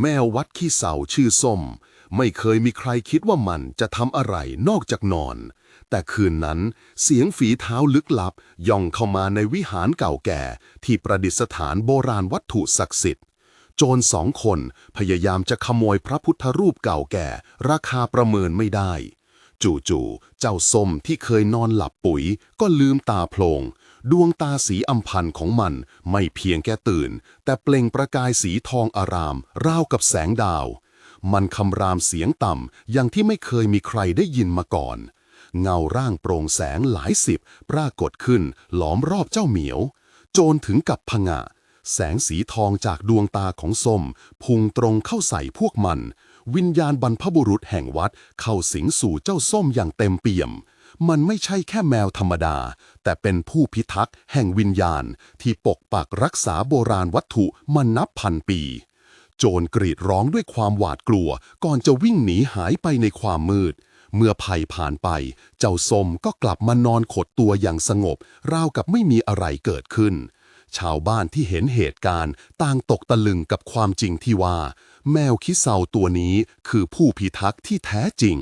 แมววัดขี้เสาชื่อส้ม ไม่เคยมีใครคิดว่ามันจะทำอะไรนอกจากนอน แต่คืนนั้นเสียงฝีเท้าลึกลับ ย่องเข้ามาในวิหารเก่าแก่ ที่ประดิษฐานโบราณวัตถุศักดิ์สิทธิ์ โจรสองคนพยายามจะขโมยพระพุทธรูปเก่าแก่ ราคาประเมินไม่ได้ จู่ๆ เจ้าส้มที่เคยนอนหลับปุ๋ย ก็ลืมตาโพลง ดวงตาสีอำพันของมันไม่เพียงแค่ตื่น แต่เปล่งประกายสีทองอาราม ราวกับแสงดาว มันคำรามเสียงต่ำอย่างที่ไม่เคยมีใครได้ยินมาก่อน เงาร่างโปร่งแสงหลายสิบ ปรากฏขึ้นหลอมรอบเจ้าเหมียว โจรถึงกับผงะแสงสีทองจากดวงตาของส้ม พุ่งตรงเข้าใส่พวกมัน วิญญาณบรรพบุรุษแห่งวัดเข้าสิงสู่เจ้าส้มอย่างเต็มเปี่ยม มันไม่ใช่แค่แมวธรรมดา แต่เป็นผู้พิทักษ์แห่งวิญญาณที่ปกปักรักษาโบราณวัตถุมานับพันปี โจรกรีดร้องด้วยความหวาดกลัว ก่อนจะวิ่งหนีหายไปในความมืด เมื่อภัยผ่านไป เจ้าส้มก็กลับมานอนขดตัวอย่างสงบ ราวกับไม่มีอะไรเกิดขึ้น ชาวบ้านที่เห็นเหตุการณ์ต่างตกตะลึงกับความจริงที่ว่า แมวคิเซาตัวนี้คือผู้พิทักษ์ที่แท้จริง